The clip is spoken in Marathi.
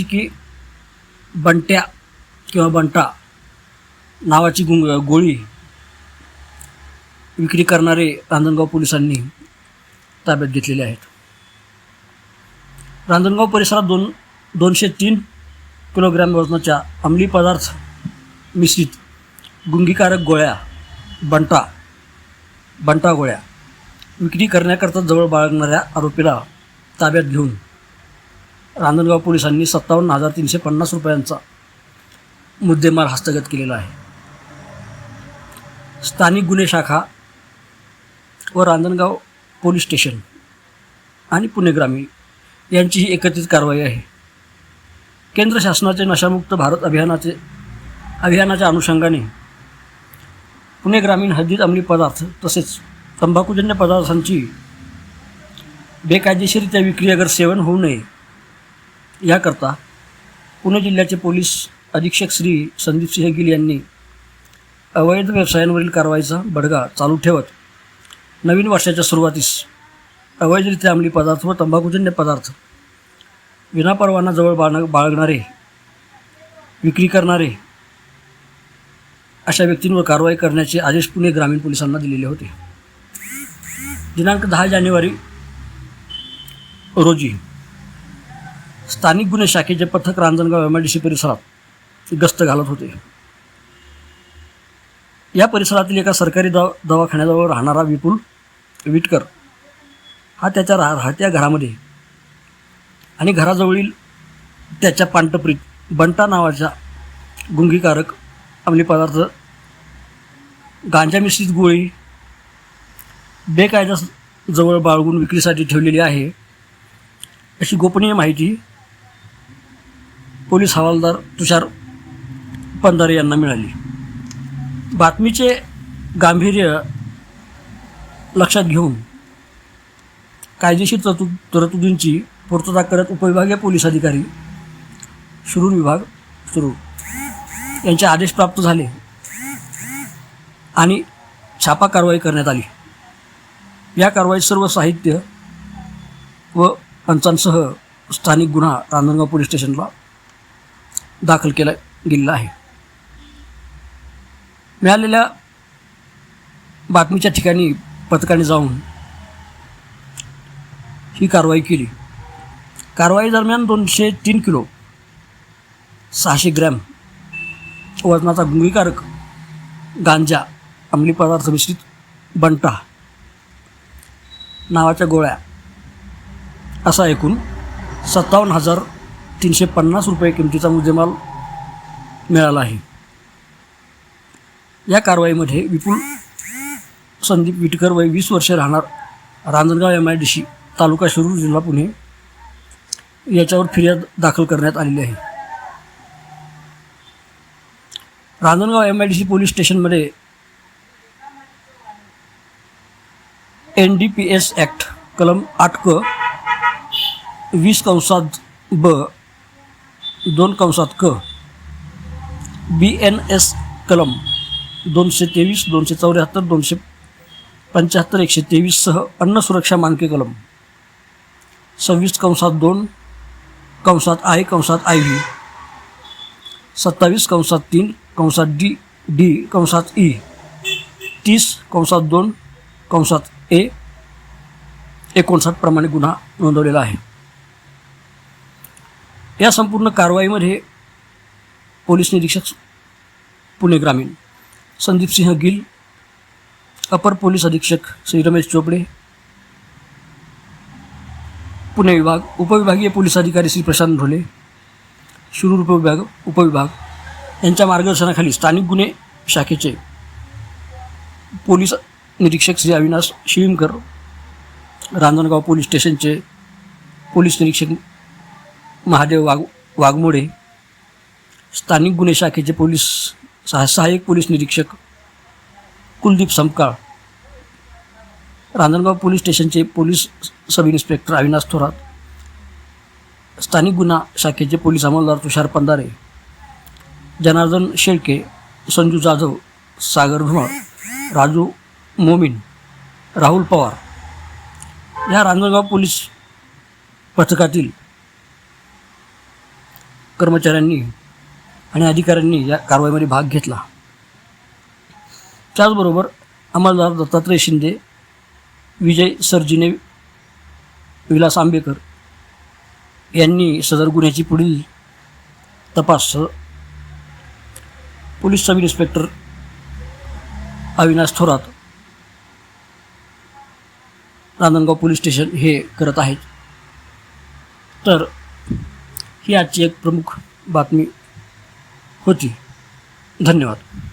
अशी की बंट्या किंवा बंटा नावाची गुंग गोळी विक्री करणारे रांजणगाव पोलिसांनी ताब्यात घेतलेले आहेत. रांजणगाव परिसरात दोन दोनशे तीन किलोग्रॅम वजनाच्या अंमली पदार्थ मिश्रित गुंगीकारक गोळ्या बंटा बंटा गोळ्या विक्री करण्याकरता जवळ बाळगणाऱ्या आरोपीला ताब्यात घेऊन रांजणगाव पोलिसांनी सत्तावन्न हजार तीनशे पन्नास रुपयांचा मुद्देमाल हस्तगत केलेला आहे. स्थानिक गुन्हे शाखा व रांजणगाव पोलीस स्टेशन आणि पुणे ग्रामीण यांची ही एकत्रित कारवाई आहे. केंद्र शासनाचे नशामुक्त भारत अभियानाचे अभियानाच्या अनुषंगाने पुणे ग्रामीण हद्दीत अंमली पदार्थ तसेच तंबाखूजन्य पदार्थांची बेकायदेशीरित्या विक्री अगर सेवन होऊ नये याकरता पुणे जिल्ह्याचे पोलीस अधीक्षक श्री संदीप सिंह गिल यांनी अवैध व्यवसायांवरील कारवाईचा बडगा चालू ठेवत नवीन वर्षाच्या सुरुवातीस अवैधरित्या अंमली पदार्थ व तंबाखूजन्य पदार्थ विनापरवाना जवळ बाळ बाळगणारे विक्री करणारे अशा व्यक्तींवर कारवाई करण्याचे आदेश पुणे ग्रामीण पोलिसांना दिलेले होते. दिनांक दहा जानेवारी रोजी स्थानिक गुन्हे शाखेचे पथक Ranjangaon M I D C परिसरात गस्त घालत होते. या परिसरातील एका सरकारी दवा दवाखान्याजवळ राहणारा विपुल विटकर हा त्याच्या राह राहत्या घरामध्ये आणि घराजवळील त्याच्या पांटपरीत बंटा नावाच्या गुंगीकारक अंमली पदार्थ गांजा मिश्रित गोळी बेकायदा जवळ बाळगून विक्रीसाठी ठेवलेली आहे अशी गोपनीय माहिती पोलीस हवालदार तुषार पंधारे यांना मिळाली. बातमीचे गांभीर्य लक्षात घेऊन कायदेशीर तरतू तरतुदींची पूर्तता करत उपविभागीय पोलीस अधिकारी शिरूर विभाग सुरू. यांचे आदेश प्राप्त झाले आणि छापा कारवाई करण्यात आली. या कारवाईत सर्व साहित्य व पंचांसह स्थानिक गुन्हा रांजणगाव पोलीस स्टेशनला दाखल केला गेलेला आहे. मिळालेल्या बातमीच्या ठिकाणी पथकाने जाऊन ही कारवाई केली. कारवाई दरम्यान दोनशे तीन किलो सहाशे ग्रॅम वजनाचा गुंगीकारक गांजा अंमली पदार्थ मिश्रित बंटा नावाच्या गोळ्या असा एकूण सत्तावन्न हजार तीनशे पन्नास रुपये किमतीचा मुद्देमाल मिळाला आहे. या कारवाईमध्ये विपुल संदीप विटकर वय वीस वर्षे राहणार Ranjangaon M I D C तालुका शिरूर जिल्हा पुणे याच्यावर फिर्याद दाखल करण्यात आलेली आहे. Ranjangaon M I D C police स्टेशनमध्ये N D P S act कलम आठ क वीस कंसात ब दोन कंसात क. बी एन एस कलम दोनशे तेवीस दोनशे चौऱ्याहत्तर दोनशे पंच्याहत्तर एकशे तेवीससह अन्न सुरक्षा मानके कलम. सव्वीस कंसात दोन कंसात आय कंसात आय व्ही सत्तावीस कंसात तीन कंसात डी डी कंसात ई. तीस कंसात दोन कंसात ए. एकोणसाठ प्रमाणे गुन्हा नोंदवलेला आहे. या संपूर्ण कारवाईमध्ये पोलीस निरीक्षक पुणे ग्रामीण संदीप सिंह गिल अपर पोलीस अधीक्षक श्री रमेश चोपडे पुणे विभाग उपविभागीय पोलीस अधिकारी श्री प्रशांत ढोले शिरूर उपविभाग उपविभाग यांच्या मार्गदर्शनाखाली स्थानिक गुन्हे शाखेचे पोलीस निरीक्षक श्री अविनाश शिळीमकर रांजणगाव पोलीस स्टेशनचे पोलीस निरीक्षक महादेव वाघ वाघमोडे स्थानिक गुन्हे शाखेचे पोलीस सहा सहाय्यक पोलीस निरीक्षक कुलदीप समकाळ रांजणगाव पोलीस स्टेशनचे police sub inspector Avinash Thorat स्थानिक गुन्हा शाखेचे पोलीस अंमलदार तुषार पंधारे जनार्दन शेळके संजू जाधव सागर धुमाळ राजू मोमीन राहुल पवार. या रांजणगाव पोलीस पथकातील कर्मचाऱ्यांनी आणि अधिकाऱ्यांनी या कारवाईमध्ये भाग घेतला. त्याचबरोबर अंमलदार दत्तात्रय शिंदे विजय सरजिने विलास आंबेकर यांनी सदर गुन्ह्याची पुढील तपास police sub inspector Avinash Thorat Ranjangaon police station हे करत आहेत. तर ही आजची एक प्रमुख बातमी होती. धन्यवाद.